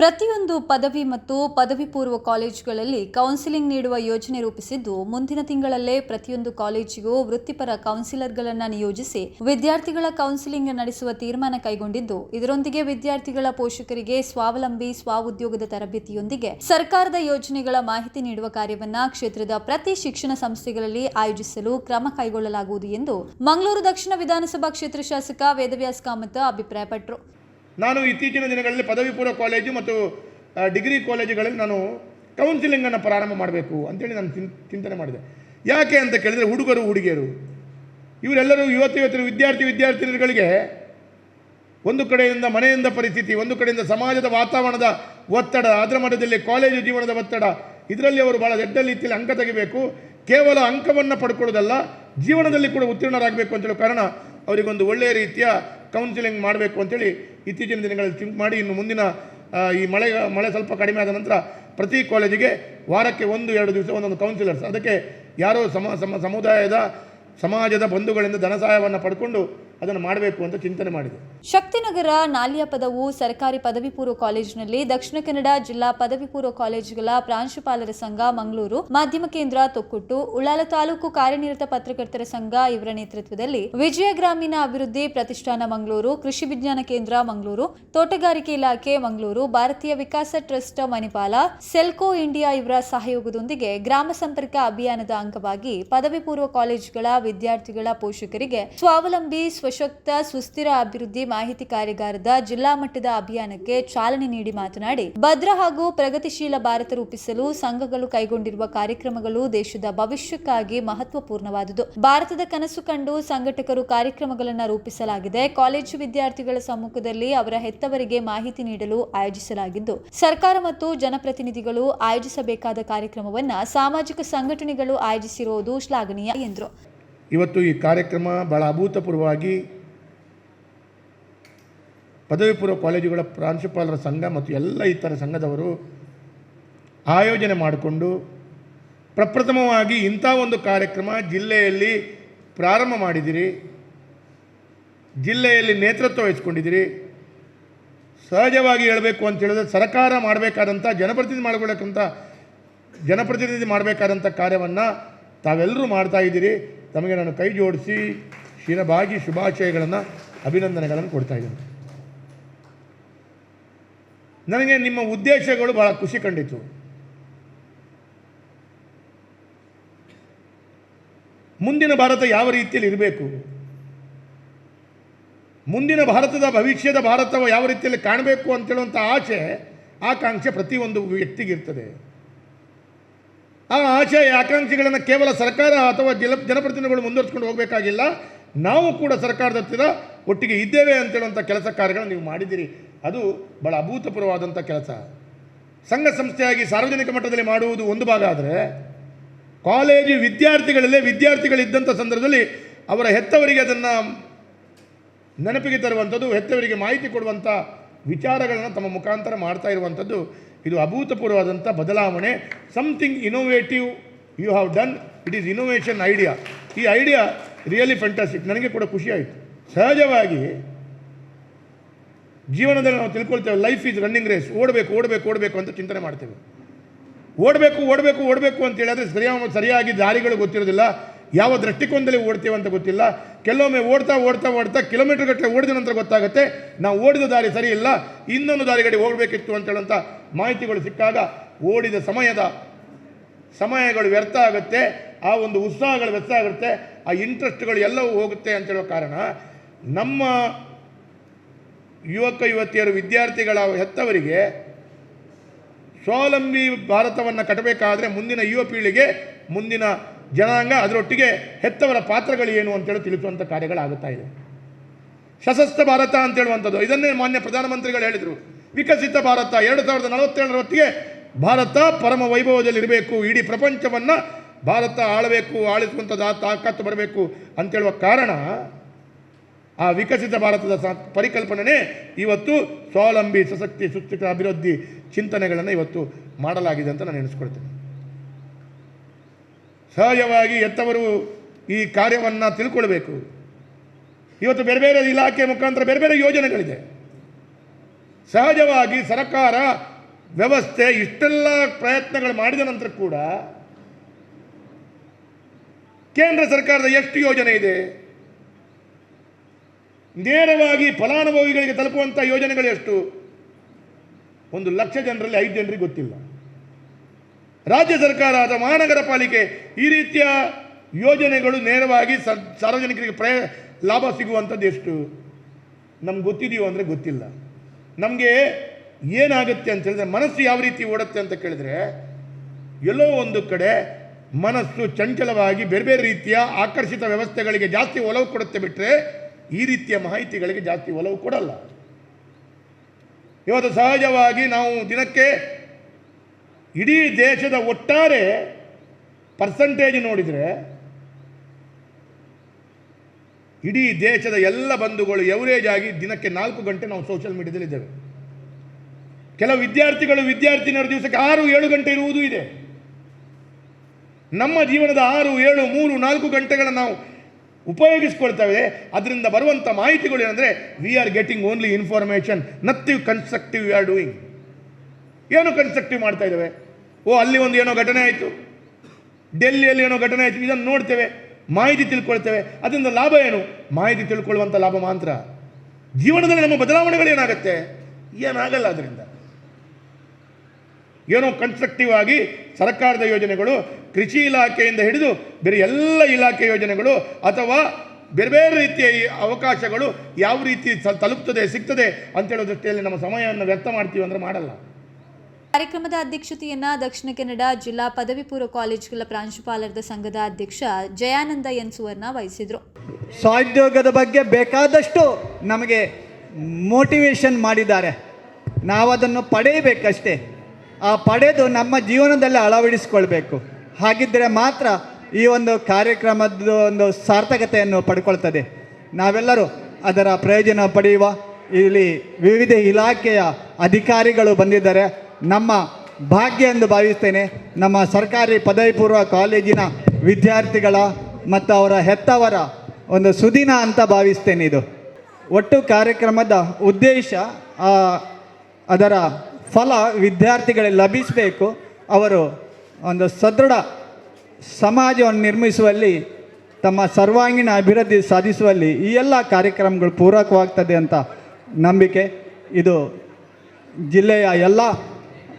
ಪ್ರತಿಯೊಂದು ಪದವಿ ಮತ್ತು ಪದವಿ ಪೂರ್ವ ಕಾಲೇಜುಗಳಲ್ಲಿ ಕೌನ್ಸಿಲಿಂಗ್ ನೀಡುವ ಯೋಜನೆ ರೂಪಿಸಿದ್ದು, ಮುಂದಿನ ತಿಂಗಳಲ್ಲೇ ಪ್ರತಿಯೊಂದು ಕಾಲೇಜಿಗೂ ವೃತ್ತಿಪರ ಕೌನ್ಸಿಲರ್ಗಳನ್ನು ನಿಯೋಜಿಸಿ ವಿದ್ಯಾರ್ಥಿಗಳ ಕೌನ್ಸಿಲಿಂಗ್ ನಡೆಸುವ ತೀರ್ಮಾನ ಕೈಗೊಂಡಿದ್ದು, ಇದರೊಂದಿಗೆ ವಿದ್ಯಾರ್ಥಿಗಳ ಪೋಷಕರಿಗೆ ಸ್ವಾವಲಂಬಿ, ಸ್ವಉದ್ಯೋಗದ ತರಬೇತಿಯೊಂದಿಗೆ ಸರ್ಕಾರದ ಯೋಜನೆಗಳ ಮಾಹಿತಿ ನೀಡುವ ಕಾರ್ಯವನ್ನ ಕ್ಷೇತ್ರದ ಪ್ರತಿ ಶಿಕ್ಷಣ ಸಂಸ್ಥೆಗಳಲ್ಲಿ ಆಯೋಜಿಸಲು ಕ್ರಮ ಕೈಗೊಳ್ಳಲಾಗುವುದು ಎಂದು ಮಂಗಳೂರು ದಕ್ಷಿಣ ವಿಧಾನಸಭಾ ಕ್ಷೇತ್ರ ಶಾಸಕ ವೇದವ್ಯಾಸ್ ಕಾಮತ್ ಅಭಿಪ್ರಾಯಪಟ್ಟರು ನಾನು ಇತ್ತೀಚಿನ ದಿನಗಳಲ್ಲಿ ಪದವಿ ಪೂರ್ವ ಕಾಲೇಜು ಮತ್ತು ಡಿಗ್ರಿ ಕಾಲೇಜುಗಳಲ್ಲಿ ನಾನು ಕೌನ್ಸಿಲಿಂಗನ್ನು ಪ್ರಾರಂಭ ಮಾಡಬೇಕು ಅಂತೇಳಿ ನಾನು ಚಿಂತನೆ ಮಾಡಿದೆ. ಯಾಕೆ ಅಂತ ಕೇಳಿದರೆ ಹುಡುಗರು, ಹುಡುಗಿಯರು. ಇವರೆಲ್ಲರೂ ಯುವತಿ, ಯುವತಿಯರು, ವಿದ್ಯಾರ್ಥಿ, ವಿದ್ಯಾರ್ಥಿನಿಗಳಿಗೆ ಒಂದು ಕಡೆಯಿಂದ ಮನೆಯಿಂದ ಪರಿಸ್ಥಿತಿ, ಒಂದು ಕಡೆಯಿಂದ ಸಮಾಜದ ವಾತಾವರಣದ ಒತ್ತಡ ಅದರ ಮಟ್ಟದಲ್ಲಿ ಕಾಲೇಜು ಜೀವನದ ಒತ್ತಡ, ಇದರಲ್ಲಿ ಅವರು ಭಾಳ ದೊಡ್ಡ ರೀತಿಯಲ್ಲಿ ಅಂಕ ತೆಗಿಬೇಕು. ಕೇವಲ ಅಂಕವನ್ನು ಪಡ್ಕೊಳ್ಳೋದಲ್ಲ, ಜೀವನದಲ್ಲಿ ಕೂಡ ಉತ್ತೀರ್ಣರಾಗಬೇಕು ಅಂತೇಳಿ ಕಾರಣ ಅವರಿಗೊಂದು ಒಳ್ಳೆಯ ರೀತಿಯ ಕೌನ್ಸಿಲಿಂಗ್ ಮಾಡಬೇಕು ಅಂತೇಳಿ ಇತ್ತೀಚಿನ ದಿನಗಳಲ್ಲಿ ಥಿಂಕ್ ಮಾಡಿ ಇನ್ನು ಮುಂದಿನ ಈ ಮಳೆ ಮಳೆ ಸ್ವಲ್ಪ ಕಡಿಮೆ ಆದ ನಂತರ ಪ್ರತಿ ಕಾಲೇಜಿಗೆ ವಾರಕ್ಕೆ ಒಂದು, ಎರಡು ದಿವಸ ಒಂದೊಂದು ಕೌನ್ಸಿಲರ್ಸ್ ಅದಕ್ಕೆ ಯಾರೋ ಸಮ ಸಮ, ಸಮುದಾಯದ, ಸಮಾಜದ ಬಂಧುಗಳಿಂದ ಧನ ಸಹಾಯವನ್ನು ಪಡ್ಕೊಂಡು ಅದನ್ನು ಮಾಡಬೇಕು ಅಂತ ಚಿಂತನೆ ಮಾಡಿದೆ. ಶಕ್ತಿನಗರ ನಾಲಿಯ ಪದವು ಸರ್ಕಾರಿ ಪದವಿ ಪೂರ್ವ ಕಾಲೇಜಿನಲ್ಲಿ ದಕ್ಷಿಣ ಕನ್ನಡ ಜಿಲ್ಲಾ ಪದವಿ ಪೂರ್ವ ಕಾಲೇಜುಗಳ ಪ್ರಾಂಶುಪಾಲರ ಸಂಘ ಮಂಗಳೂರು. ಮಾಧ್ಯಮ ಕೇಂದ್ರ ತೊಕ್ಕುಟ್ಟು, ಉಳ್ಳಾಲ ತಾಲೂಕು ಕಾರ್ಯನಿರತ ಪತ್ರಕರ್ತರ ಸಂಘ ಇವರ ನೇತೃತ್ವದಲ್ಲಿ ವಿಜಯ ಗ್ರಾಮೀಣ ಅಭಿವೃದ್ಧಿ ಪ್ರತಿಷ್ಠಾನ ಮಂಗಳೂರು, ಕೃಷಿ ವಿಜ್ಞಾನ ಕೇಂದ್ರ ಮಂಗಳೂರು, ತೋಟಗಾರಿಕೆ ಇಲಾಖೆ Mangaluru, Bharatiya Vikas trust Manipal, Selco India ಇವರ ಸಹಯೋಗದೊಂದಿಗೆ ಗ್ರಾಮ ಸಂಪರ್ಕ ಅಭಿಯಾನದ ಅಂಗವಾಗಿ ಪದವಿ ಪೂರ್ವ ಕಾಲೇಜುಗಳ ವಿದ್ಯಾರ್ಥಿಗಳ ಪೋಷಕರಿಗೆ ಸ್ವಾವಲಂಬಿ ಸ್ವಶಕ್ತ ಸುಸ್ಥಿರ ಅಭಿವೃದ್ಧಿ ಮಾಹಿತಿ ಕಾರ್ಯಾಗಾರದ ಜಿಲ್ಲಾ ಮಟ್ಟದ ಅಭಿಯಾನಕ್ಕೆ ಚಾಲನೆ ನೀಡಿ ಮಾತನಾಡಿ, ಭದ್ರ ಹಾಗೂ ಪ್ರಗತಿಶೀಲ ಭಾರತ ರೂಪಿಸಲು ಸಂಘಗಳು ಕೈಗೊಂಡಿರುವ ಕಾರ್ಯಕ್ರಮಗಳು ದೇಶದ ಭವಿಷ್ಯಕ್ಕಾಗಿ ಮಹತ್ವಪೂರ್ಣವಾದುದು. ಭಾರತದ ಕನಸು ಕಂಡು ಸಂಘಟಕರು ಕಾರ್ಯಕ್ರಮಗಳನ್ನು ರೂಪಿಸಲಾಗಿದೆ. ಕಾಲೇಜು ವಿದ್ಯಾರ್ಥಿಗಳ ಸಮ್ಮುಖದಲ್ಲಿ ಅವರ ಹೆತ್ತವರಿಗೆ ಮಾಹಿತಿ ನೀಡಲು ಆಯೋಜಿಸಲಾಗಿದ್ದು, ಸರ್ಕಾರ ಮತ್ತು ಜನಪ್ರತಿನಿಧಿಗಳು ಆಯೋಜಿಸಬೇಕಾದ ಕಾರ್ಯಕ್ರಮವನ್ನು ಸಾಮಾಜಿಕ ಸಂಘಟನೆಗಳು ಆಯೋಜಿಸಿರುವುದು ಶ್ಲಾಘನೀಯ ಎಂದರು. ಇವತ್ತು ಈ ಕಾರ್ಯಕ್ರಮ ಭಾಳ ಅಭೂತಪೂರ್ವವಾಗಿ ಪದವಿ ಪೂರ್ವ ಕಾಲೇಜುಗಳ ಪ್ರಾಂಶುಪಾಲರ ಸಂಘ ಮತ್ತು ಎಲ್ಲ ಇತರ ಸಂಘದವರು ಆಯೋಜನೆ ಮಾಡಿಕೊಂಡು ಪ್ರಪ್ರಥಮವಾಗಿ ಇಂಥ ಒಂದು ಕಾರ್ಯಕ್ರಮ ಜಿಲ್ಲೆಯಲ್ಲಿ ಪ್ರಾರಂಭ ಮಾಡಿದಿರಿ. ಜಿಲ್ಲೆಯಲ್ಲಿ ನೇತೃತ್ವ ವಹಿಸ್ಕೊಂಡಿದ್ದೀರಿ ಸಹಜವಾಗಿ ಹೇಳಬೇಕು ಅಂತ ಹೇಳಿದ್ರೆ ಸರ್ಕಾರ ಮಾಡಬೇಕಾದಂಥ ಜನಪ್ರತಿನಿಧಿ ಮಾಡಬೇಕಂತ ಜನಪ್ರತಿನಿಧಿ ಮಾಡಬೇಕಾದಂಥ ಕಾರ್ಯವನ್ನು ತಾವೆಲ್ಲರೂ ಮಾಡ್ತಾ ಇದ್ದೀರಿ. ತಮಗೆ ನಾನು ಕೈ ಜೋಡಿಸಿ ಶಿರಬಾಗಿ ಶುಭಾಶಯಗಳನ್ನು, ಅಭಿನಂದನೆಗಳನ್ನು ಕೊಡ್ತಾ ಇದ್ದೇನೆ. ನನಗೆ ನಿಮ್ಮ ಉದ್ದೇಶಗಳು ಬಹಳ ಖುಷಿ ಕಂಡಿತು. ಮುಂದಿನ ಭಾರತ ಯಾವ ರೀತಿಯಲ್ಲಿ ಇರಬೇಕು? ಮುಂದಿನ ಭಾರತದ ಭವಿಷ್ಯದ ಭಾರತವು ಯಾವ ರೀತಿಯಲ್ಲಿ ಕಾಣಬೇಕು ಅಂತೇಳುವಂಥ ಆಸೆ ಆಕಾಂಕ್ಷೆ ಪ್ರತಿಯೊಂದು ವ್ಯಕ್ತಿಗಿರ್ತದೆ ಆ ಆಶಯ ಆಕಾಂಕ್ಷೆಗಳನ್ನು ಕೇವಲ ಸರ್ಕಾರ ಅಥವಾ ಜಲ ಜನಪ್ರತಿನಿಧಿಗಳು ಮುಂದುವರಿಸ್ಕೊಂಡು ಹೋಗಬೇಕಾಗಿಲ್ಲ. ನಾವು ಕೂಡ ಸರ್ಕಾರದ ಹತ್ತಿರ ಒಟ್ಟಿಗೆ ಇದ್ದೇವೆ ಅಂತೇಳುವಂಥ ಕೆಲಸ ಕಾರ್ಯಗಳನ್ನು ನೀವು ಮಾಡಿದ್ದೀರಿ. ಅದು ಭಾಳ ಅಭೂತಪೂರ್ವವಾದಂಥ ಕೆಲಸ. ಸಂಘ ಸಂಸ್ಥೆಯಾಗಿ ಸಾರ್ವಜನಿಕ ಮಟ್ಟದಲ್ಲಿ ಮಾಡುವುದು ಒಂದು ಭಾಗ ಆದರೆ, ಕಾಲೇಜು ವಿದ್ಯಾರ್ಥಿಗಳಲ್ಲೇ ವಿದ್ಯಾರ್ಥಿಗಳಿದ್ದಂಥ ಸಂದರ್ಭದಲ್ಲಿ ಅವರ ಹೆತ್ತವರಿಗೆ ಅದನ್ನು ನೆನಪಿಗೆ ತರುವಂಥದ್ದು, ಹೆತ್ತವರಿಗೆ ಮಾಹಿತಿ ಕೊಡುವಂಥ ವಿಚಾರಗಳನ್ನು ತಮ್ಮ ಮುಖಾಂತರ ಮಾಡ್ತಾ ಇರುವಂಥದ್ದು ಇದು ಅಭೂತಪೂರ್ವವಾದಂಥ ಬದಲಾವಣೆ something innovative you have done it is innovation idea ಈ ಐಡಿಯಾ ರಿಯಲಿ ಫ್ಯಾಂಟಾಸ್ಟಿಕ್ ನನಗೆ ಕೂಡ ಖುಷಿಯಾಯಿತು ಸಹಜವಾಗಿ ಜೀವನದಲ್ಲಿ ನಾವು ತಿಳ್ಕೊಳ್ತೇವೆ ಲೈಫ್ ಈಸ್ ರನ್ನಿಂಗ್ ರೇಸ್ ಓಡಬೇಕು ಓಡಬೇಕು ಓಡಬೇಕು ಅಂತ ಚಿಂತನೆ ಮಾಡ್ತೇವೆ. ಓಡಬೇಕು ಓಡಬೇಕು ಓಡಬೇಕು ಅಂತ ಹೇಳಿದ್ರೆ ಸರಿಯಾಗಿ ದಾರಿಗಳು ಗೊತ್ತಿರೋದಿಲ್ಲ. ಯಾವ ದೃಷ್ಟಿಕೋನದಲ್ಲಿ ಓಡ್ತೇವೆ ಅಂತ ಗೊತ್ತಿಲ್ಲ. ಕೆಲವೊಮ್ಮೆ ಓಡ್ತಾ ಓಡ್ತಾ ಓಡ್ತಾ ಕಿಲೋಮೀಟರ್ ಗಟ್ಟಲೆ ಓಡಿದ ನಂತರ ಗೊತ್ತಾಗುತ್ತೆ. ನಾವು ಓಡಿದ ದಾರಿ ಸರಿ ಇಲ್ಲ, ಇನ್ನೊಂದು ದಾರಿಗಡೆ ಹೋಗಬೇಕಿತ್ತು ಅಂತ ಹೇಳುವಂಥ ಮಾಹಿತಿಗಳು ಸಿಕ್ಕಾಗ ಓಡಿದ ಸಮಯದ ಸಮಯಗಳು ವ್ಯರ್ಥ ಆಗುತ್ತೆ. ಆ ಒಂದು ಉತ್ಸಾಹಗಳು ವ್ಯರ್ಥ ಆಗುತ್ತೆ. ಆ ಇಂಟ್ರೆಸ್ಟ್ಗಳು ಎಲ್ಲವೂ ಹೋಗುತ್ತೆ ಅಂತ ಹೇಳೋ ಕಾರಣ ನಮ್ಮ ಯುವಕ, ಯುವತಿಯರು, ವಿದ್ಯಾರ್ಥಿಗಳ ಹೆತ್ತವರಿಗೆ ಸ್ವಾವಲಂಬಿ ಭಾರತವನ್ನು ಕಟ್ಟಬೇಕಾದ್ರೆ ಮುಂದಿನ ಯುವ ಪೀಳಿಗೆ ಮುಂದಿನ ಜನಾಂಗ ಅದರೊಟ್ಟಿಗೆ ಹೆತ್ತವರ ಪಾತ್ರಗಳು ಏನು ಅಂತೇಳಿ ತಿಳಿಸುವಂಥ ಕಾರ್ಯಗಳಾಗುತ್ತಾ ಇದೆ. ಸಶಸ್ತ್ರ ಭಾರತ ಅಂತ ಹೇಳುವಂಥದ್ದು ಇದನ್ನೇ ಮಾನ್ಯ ಪ್ರಧಾನಮಂತ್ರಿಗಳು ಹೇಳಿದರು. ವಿಕಸಿತ ಭಾರತ ಎರಡು ಸಾವಿರದ ನಲವತ್ತೇಳರೊಟ್ಟಿಗೆ ಭಾರತ ಪರಮ ವೈಭವದಲ್ಲಿರಬೇಕು. ಇಡೀ ಪ್ರಪಂಚವನ್ನು ಭಾರತ ಆಳಬೇಕು, ಆಳಿಸುವಂಥದ್ದು ಆ ತಾಕತ್ತು ಬರಬೇಕು ಅಂತೇಳುವ ಕಾರಣ ಆ ವಿಕಸಿತ ಭಾರತದ ಪರಿಕಲ್ಪನೆ ಇವತ್ತು ಸ್ವಾವಲಂಬಿ, ಸಶಕ್ತಿ ಸುಸ್ಥಿತ ಅಭಿವೃದ್ಧಿ ಚಿಂತನೆಗಳನ್ನು ಇವತ್ತು ಮಾಡಲಾಗಿದೆ ಅಂತ ನಾನು ಎಣಿಸ್ಕೊಳ್ತೇನೆ. ಸಹಜವಾಗಿ ಎತ್ತವರು ಈ ಕಾರ್ಯವನ್ನು ತಿಳ್ಕೊಳ್ಬೇಕು. ಇವತ್ತು ಬೇರೆ ಬೇರೆ ಇಲಾಖೆ ಮುಖಾಂತರ ಬೇರೆ ಬೇರೆ ಯೋಜನೆಗಳಿದೆ. ಸಹಜವಾಗಿ ಸರ್ಕಾರ ವ್ಯವಸ್ಥೆ ಇಷ್ಟೆಲ್ಲ ಪ್ರಯತ್ನಗಳು ಮಾಡಿದ ನಂತರ ಕೂಡ ಕೇಂದ್ರ ಸರ್ಕಾರದ ಎಷ್ಟು ಯೋಜನೆ ಇದೆ? ನೇರವಾಗಿ ಫಲಾನುಭವಿಗಳಿಗೆ ತಲುಪುವಂಥ ಯೋಜನೆಗಳು ಎಷ್ಟು? ಒಂದು ಲಕ್ಷ ಜನರಲ್ಲಿ ಐದು ಜನರಿಗೆ ಗೊತ್ತಿಲ್ಲ. ರಾಜ್ಯ ಸರ್ಕಾರ ಅಥವಾ ಮಹಾನಗರ ಪಾಲಿಕೆ ಈ ರೀತಿಯ ಯೋಜನೆಗಳು ನೇರವಾಗಿ ಸಾರ್ವಜನಿಕರಿಗೆ ಪ್ರಯ ಲಾಭ ಸಿಗುವಂಥದ್ದು ಎಷ್ಟು? ನಮ್ಗೆ ಗೊತ್ತಿದೆಯೋ ಅಂದರೆ ಗೊತ್ತಿಲ್ಲ. ನಮಗೆ ಏನಾಗುತ್ತೆ ಅಂತ ಹೇಳಿದ್ರೆ ಮನಸ್ಸು ಯಾವ ರೀತಿ ಓಡುತ್ತೆ ಅಂತ ಕೇಳಿದ್ರೆ ಎಲ್ಲೋ ಒಂದು ಕಡೆ ಮನಸ್ಸು ಚಂಚಲವಾಗಿ ಬೇರೆ ಬೇರೆ ರೀತಿಯ ಆಕರ್ಷಿತ ವ್ಯವಸ್ಥೆಗಳಿಗೆ ಜಾಸ್ತಿ ಒಲವು ಕೊಡುತ್ತೆ ಬಿಟ್ಟರೆ ಈ ರೀತಿಯ ಮಾಹಿತಿಗಳಿಗೆ ಜಾಸ್ತಿ ಒಲವು ಕೊಡಲ್ಲ. ಇವತ್ತು ಸಹಜವಾಗಿ ನಾವು ದಿನಕ್ಕೆ ಇಡೀ ದೇಶದ ಒಟ್ಟಾರೆ ಪರ್ಸಂಟೇಜ್ ನೋಡಿದರೆ, ಇಡೀ ದೇಶದ ಎಲ್ಲ ಬಂಧುಗಳು ಎವರೇಜ್ ಆಗಿ ದಿನಕ್ಕೆ ನಾಲ್ಕು ಗಂಟೆ ನಾವು ಸೋಷಿಯಲ್ ಮೀಡಿಯಾದಲ್ಲಿ ಇದ್ದೇವೆ. ಕೆಲವು ವಿದ್ಯಾರ್ಥಿಗಳು ವಿದ್ಯಾರ್ಥಿನಿಯರು ದಿವಸಕ್ಕೆ ಆರು, ಏಳು ಗಂಟೆ ಇರುವುದೂ ಇದೆ. ನಮ್ಮ ಜೀವನದ ಆರು, ಏಳು, ಮೂರು, ನಾಲ್ಕು ಗಂಟೆಗಳನ್ನು ನಾವು ಉಪಯೋಗಿಸ್ಕೊಳ್ತೇವೆ. ಅದರಿಂದ ಬರುವಂಥ ಮಾಹಿತಿಗಳು ಏನಂದರೆ we are getting only information nothing constructive you are doing ಏನು ಕನ್ಸ್ಟ್ರಕ್ಟಿವ್ ಮಾಡ್ತಾ ಇದ್ದಾವೆ. ಓ, ಅಲ್ಲಿ ಒಂದು ಏನೋ ಘಟನೆ ಆಯಿತು. ಡೆಲ್ಲಿಯಲ್ಲಿ ಏನೋ ಘಟನೆ ಆಯಿತು. ಇದನ್ನು ನೋಡ್ತೇವೆ. ಮಾಹಿತಿ ತಿಳ್ಕೊಳ್ತೇವೆ. ಅದರಿಂದ ಲಾಭ ಏನು? ಮಾಹಿತಿ ತಿಳ್ಕೊಳ್ಳುವಂಥ ಲಾಭ ಮಾತ್ರ. ಜೀವನದಲ್ಲಿ ನಮ್ಮ ಬದಲಾವಣೆಗಳು ಏನಾಗುತ್ತೆ? ಏನಾಗಲ್ಲ ಅದರಿಂದ. ಏನೋ ಕನ್ಸ್ಟ್ರಕ್ಟಿವ್ ಆಗಿ ಸರ್ಕಾರದ ಯೋಜನೆಗಳು, ಕೃಷಿ ಇಲಾಖೆಯಿಂದ ಹಿಡಿದು ಬೇರೆ ಎಲ್ಲ ಇಲಾಖೆ ಯೋಜನೆಗಳು ಅಥವಾ ಬೇರೆ ಬೇರೆ ರೀತಿಯ ಈ ಅವಕಾಶಗಳು ಯಾವ ರೀತಿ ತಲುಪ್ತದೆ, ಸಿಗ್ತದೆ ಅಂತೇಳೋ ದೃಷ್ಟಿಯಲ್ಲಿ ನಮ್ಮ ಸಮಯವನ್ನು ವ್ಯರ್ಥ ಮಾಡ್ತೀವಿ ಅಂದರೆ ಮಾಡಲ್ಲ. ಕಾರ್ಯಕ್ರಮದ ಅಧ್ಯಕ್ಷತೆಯನ್ನ ದಕ್ಷಿಣ ಕನ್ನಡ ಜಿಲ್ಲಾ ಪದವಿ ಪೂರ್ವ ಕಾಲೇಜುಗಳ ಪ್ರಾಂಶುಪಾಲರದ ಸಂಘದ ಅಧ್ಯಕ್ಷ ಜಯಾನಂದ ಎನ್ ಸುವರ್ಣ ವಹಿಸಿದ್ರು. ಸ್ವೋದ್ಯೋಗದ ಬಗ್ಗೆ ಬೇಕಾದಷ್ಟು ನಮಗೆ ಮೋಟಿವೇಶನ್ ಮಾಡಿದ್ದಾರೆ. ನಾವು ಅದನ್ನು ಪಡೆಯಬೇಕಷ್ಟೇ. ಆ ಪಡೆದು ನಮ್ಮ ಜೀವನದಲ್ಲಿ ಅಳವಡಿಸಿಕೊಳ್ಬೇಕು. ಹಾಗಿದ್ದರೆ ಮಾತ್ರ ಈ ಒಂದು ಕಾರ್ಯಕ್ರಮದ ಒಂದು ಸಾರ್ಥಕತೆಯನ್ನು ಪಡ್ಕೊಳ್ತದೆ. ನಾವೆಲ್ಲರೂ ಅದರ ಪ್ರಯೋಜನ ಪಡೆಯುವ ಇಲ್ಲಿ ವಿವಿಧ ಇಲಾಖೆಯ ಅಧಿಕಾರಿಗಳು ಬಂದಿದ್ದಾರೆ. ನಮ್ಮ ಭಾಗ್ಯ ಎಂದು ಭಾವಿಸ್ತೇನೆ. ನಮ್ಮ ಸರ್ಕಾರಿ ಪದವಿ ಪೂರ್ವ ಕಾಲೇಜಿನ ವಿದ್ಯಾರ್ಥಿಗಳ ಮತ್ತು ಅವರ ಹೆತ್ತವರ ಒಂದು ಸುದಿನ ಅಂತ ಭಾವಿಸ್ತೇನೆ ಇದು. ಒಟ್ಟು ಕಾರ್ಯಕ್ರಮದ ಉದ್ದೇಶ ಅದರ ಫಲ ವಿದ್ಯಾರ್ಥಿಗಳಿಗೆ ಲಭಿಸಬೇಕು. ಅವರು ಒಂದು ಸದೃಢ ಸಮಾಜವನ್ನು ನಿರ್ಮಿಸುವಲ್ಲಿ, ತಮ್ಮ ಸರ್ವಾಂಗೀಣ ಅಭಿವೃದ್ಧಿ ಸಾಧಿಸುವಲ್ಲಿ ಈ ಎಲ್ಲ ಕಾರ್ಯಕ್ರಮಗಳು ಪೂರಕವಾಗ್ತದೆ ಅಂತ ನಂಬಿಕೆ. ಇದು ಜಿಲ್ಲೆಯ ಎಲ್ಲ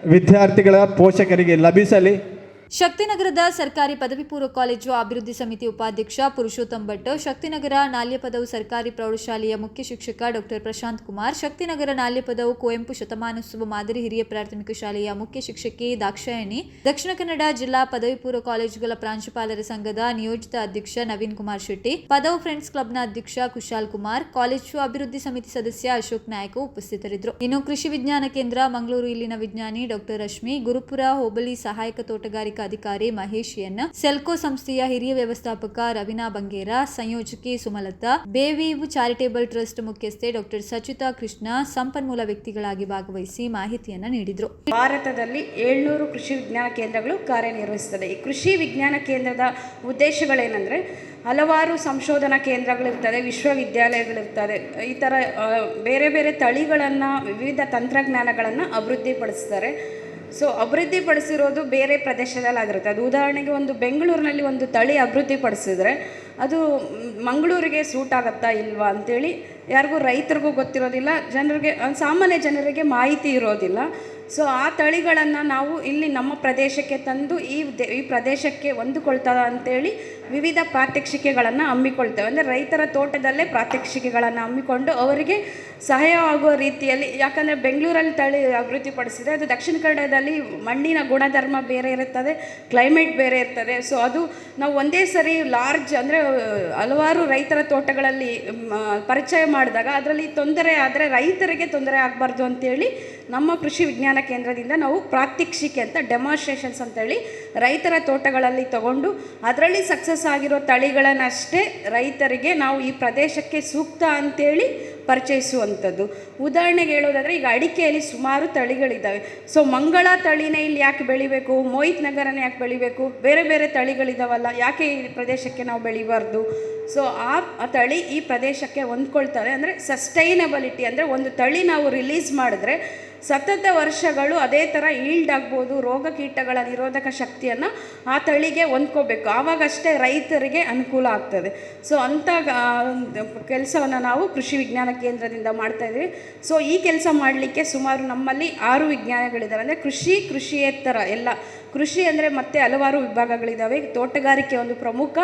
ವಿದ್ಯಾರ್ಥಿಗಳ ಪೋಷಕರಿಗೆ ಲಭಿಸಲಿ. ಶಕ್ತಿನಗರದ ಸರ್ಕಾರಿ ಪದವಿ ಪೂರ್ವ ಕಾಲೇಜು ಅಭಿವೃದ್ಧಿ ಸಮಿತಿ ಉಪಾಧ್ಯಕ್ಷ ಪುರುಷೋತ್ತಮ್ ಭಟ್, ಶಕ್ತಿನಗರ ನಾಲ್ಯಪದವು ಸರ್ಕಾರಿ ಪ್ರೌಢಶಾಲೆಯ ಮುಖ್ಯ ಶಿಕ್ಷಕ ಡಾಕ್ಟರ್ ಪ್ರಶಾಂತ್ ಕುಮಾರ್, ಶಕ್ತಿನಗರ ನಾಲ್ಯಪದವು ಕುವೆಂಪು ಶತಮಾನೋತ್ಸವ ಮಾದರಿ ಹಿರಿಯ ಪ್ರಾಥಮಿಕ ಶಾಲೆಯ ಮುಖ್ಯ ಶಿಕ್ಷಕಿ ದಾಕ್ಷಾಯಣಿ, ದಕ್ಷಿಣ ಕನ್ನಡ ಜಿಲ್ಲಾ ಪದವಿ ಪೂರ್ವ ಕಾಲೇಜುಗಳ ಪ್ರಾಂಶುಪಾಲರ ಸಂಘದ ನಿಯೋಜಿತ ಅಧ್ಯಕ್ಷ ನವೀನ್ ಕುಮಾರ್ ಶೆಟ್ಟಿ, ಪದವು ಫ್ರೆಂಡ್ಸ್ ಕ್ಲಬ್ನ ಅಧ್ಯಕ್ಷ ಕುಶಾಲ್ ಕುಮಾರ್, ಕಾಲೇಜು ಅಭಿವೃದ್ಧಿ ಸಮಿತಿ ಸದಸ್ಯ ಅಶೋಕ್ ನಾಯಕ ಉಪಸ್ಥಿತರಿದ್ದರು. ಇನ್ನು ಕೃಷಿ ವಿಜ್ಞಾನ ಕೇಂದ್ರ ಮಂಗಳೂರು ಇಲ್ಲಿನ ವಿಜ್ಞಾನಿ ಡಾಕ್ಟರ್ ರಶ್ಮಿ, ಗುರುಪುರ ಹೋಬಳಿ ಸಹಾಯಕ ತೋಟಗಾರಿಕಾ ಅಧಿಕಾರಿ ಮಹೇಶ್ ಎನ್ ಸೆಲ್ಕೋ ಸಂಸ್ಥೆಯ ಹಿರಿಯ ವ್ಯವಸ್ಥಾಪಕ ರವಿನಾ ಬಂಗೇರ, ಸಂಯೋಜಕಿ ಸುಮಲತಾ, ಬೇವಿವ್ ಚಾರಿಟೇಬಲ್ ಟ್ರಸ್ಟ್ ಮುಖ್ಯಸ್ಥೆ ಡಾಕ್ಟರ್ ಸಚಿತಾ ಕೃಷ್ಣ ಸಂಪನ್ಮೂಲ ವ್ಯಕ್ತಿಗಳಾಗಿ ಭಾಗವಹಿಸಿ ಮಾಹಿತಿಯನ್ನ ನೀಡಿದರು. ಭಾರತದಲ್ಲಿ ಏಳ್ನೂರು ಕೃಷಿ ವಿಜ್ಞಾನ ಕೇಂದ್ರಗಳು ಕಾರ್ಯನಿರ್ವಹಿಸುತ್ತದೆ. ಈ ಕೃಷಿ ವಿಜ್ಞಾನ ಕೇಂದ್ರದ ಉದ್ದೇಶಗಳೇನೆಂದರೆ ಹಲವಾರು ಸಂಶೋಧನಾ ಕೇಂದ್ರಗಳಿರ್ತದೆ, ವಿಶ್ವವಿದ್ಯಾಲಯಗಳಿರ್ತದೆ. ಈ ಥರ ಬೇರೆ ಬೇರೆ ತಳಿಗಳನ್ನು, ವಿವಿಧ ತಂತ್ರಜ್ಞಾನಗಳನ್ನು ಅಭಿವೃದ್ಧಿಪಡಿಸ್ತಾರೆ. ಸೊ ಅಭಿವೃದ್ಧಿಪಡಿಸಿರೋದು ಬೇರೆ ಪ್ರದೇಶದಲ್ಲಾಗಿರುತ್ತೆ. ಅದು ಉದಾಹರಣೆಗೆ ಒಂದು ಬೆಂಗಳೂರಿನಲ್ಲಿ ಒಂದು ತಳಿ ಅಭಿವೃದ್ಧಿಪಡಿಸಿದ್ರೆ ಅದು ಮಂಗಳೂರಿಗೆ ಸೂಟ್ ಆಗುತ್ತಾ ಇಲ್ವಾ ಅಂತೇಳಿ ಯಾರಿಗೂ ರೈತರಿಗೂ ಗೊತ್ತಿರೋದಿಲ್ಲ. ಜನರಿಗೆ, ಸಾಮಾನ್ಯ ಜನರಿಗೆ ಮಾಹಿತಿ ಇರೋದಿಲ್ಲ. ಸೊ ಆ ತಳಿಗಳನ್ನು ನಾವು ಇಲ್ಲಿ ನಮ್ಮ ಪ್ರದೇಶಕ್ಕೆ ತಂದು ಈ ಈ ಪ್ರದೇಶಕ್ಕೆ ಹೊಂದಿಕೊಳ್ತದ ಅಂತೇಳಿ ವಿವಿಧ ಪ್ರಾತ್ಯಕ್ಷಿಕೆಗಳನ್ನು ಹಮ್ಮಿಕೊಳ್ತೇವೆ. ಅಂದರೆ ರೈತರ ತೋಟದಲ್ಲೇ ಪ್ರಾತ್ಯಕ್ಷಿಕೆಗಳನ್ನು ಹಮ್ಮಿಕೊಂಡು ಅವರಿಗೆ ಸಹಾಯ ಆಗುವ ರೀತಿಯಲ್ಲಿ, ಯಾಕಂದರೆ ಬೆಂಗಳೂರಲ್ಲಿ ತಳಿ ಅಭಿವೃದ್ಧಿಪಡಿಸಿದೆ ಅದು ದಕ್ಷಿಣ ಕನ್ನಡದಲ್ಲಿ ಮಣ್ಣಿನ ಗುಣಧರ್ಮ ಬೇರೆ ಇರುತ್ತದೆ, ಕ್ಲೈಮೇಟ್ ಬೇರೆ ಇರ್ತದೆ. ಸೊ ಅದು ನಾವು ಒಂದೇ ಸರಿ ಲಾರ್ಜ್ ಅಂದರೆ, ಹಲವಾರು ರೈತರ ತೋಟಗಳಲ್ಲಿ ಪರಿಚಯ ಮಾಡಿದಾಗ ಅದರಲ್ಲಿ ತೊಂದರೆ ಆದರೆ ರೈತರಿಗೆ ತೊಂದರೆ ಆಗಬಾರ್ದು ಅಂತೇಳಿ ನಮ್ಮ ಕೃಷಿ ವಿಜ್ಞಾನ ಕೇಂದ್ರದಿಂದ ನಾವು ಪ್ರಾತ್ಯಕ್ಷಿಕೆ ಅಂತ ಡೆಮಾನ್ಸ್ಟ್ರೇಷನ್ಸ್ ಅಂತೇಳಿ ರೈತರ ತೋಟಗಳಲ್ಲಿ ತಗೊಂಡು ಅದರಲ್ಲಿ ಸಕ್ಸಸ್ ಆಗಿರೋ ತಳಿಗಳನ್ನಷ್ಟೇ ರೈತರಿಗೆ ನಾವು ಈ ಪ್ರದೇಶಕ್ಕೆ ಸೂಕ್ತ ಅಂತೇಳಿ ಪರಿಚಯಿಸುವಂಥದ್ದು. ಉದಾಹರಣೆಗೆ ಹೇಳೋದಾದರೆ ಈಗ ಅಡಿಕೆಯಲ್ಲಿ ಸುಮಾರು ತಳಿಗಳಿದ್ದಾವೆ. ಸೊ ಮಂಗಳ ತಳಿನೇ ಇಲ್ಲಿ ಯಾಕೆ ಬೆಳಿಬೇಕು? ಮೋಹಿತ್ ನಗರನೇ ಯಾಕೆ ಬೆಳಿಬೇಕು? ಬೇರೆ ಬೇರೆ ತಳಿಗಳಿದಾವಲ್ಲ, ಯಾಕೆ ಈ ಪ್ರದೇಶಕ್ಕೆ ನಾವು ಬೆಳಿಬಾರ್ದು? ಸೊ ಆ ತಳಿ ಈ ಪ್ರದೇಶಕ್ಕೆ ಹೊಂದ್ಕೊಳ್ತಾರೆ. ಅಂದರೆ ಸಸ್ಟೈನಬಿಲಿಟಿ ಅಂದರೆ ಒಂದು ತಳಿ ನಾವು ರಿಲೀಸ್ ಮಾಡಿದ್ರೆ ಸತತ ವರ್ಷಗಳು ಅದೇ ಥರ ಈಲ್ಡ್ ಆಗ್ಬೋದು ರೋಗ ಕೀಟಗಳ ನಿರೋಧಕ ಶಕ್ತಿಯನ್ನು ಆ ತಳಿಗೆ ಹೊಂದ್ಕೋಬೇಕು. ಆವಾಗಷ್ಟೇ ರೈತರಿಗೆ ಅನುಕೂಲ ಆಗ್ತದೆ. ಸೊ ಅಂಥ ಕೆಲಸವನ್ನು ನಾವು ಕೃಷಿ ವಿಜ್ಞಾನ ಕೇಂದ್ರದಿಂದ ಮಾಡ್ತಾ ಇದ್ದೀವಿ. ಸೊ ಈ ಕೆಲಸ ಮಾಡಲಿಕ್ಕೆ ಸುಮಾರು ನಮ್ಮಲ್ಲಿ ಆರು ವಿಜ್ಞಾನಗಳಿದ್ದಾವೆ ಅಂದರೆ ಕೃಷಿ ಕೃಷಿಯೇತರ ಎಲ್ಲ, ಕೃಷಿ ಅಂದರೆ ಮತ್ತೆ ಹಲವಾರು ವಿಭಾಗಗಳಿದ್ದಾವೆ. ತೋಟಗಾರಿಕೆ ಒಂದು ಪ್ರಮುಖ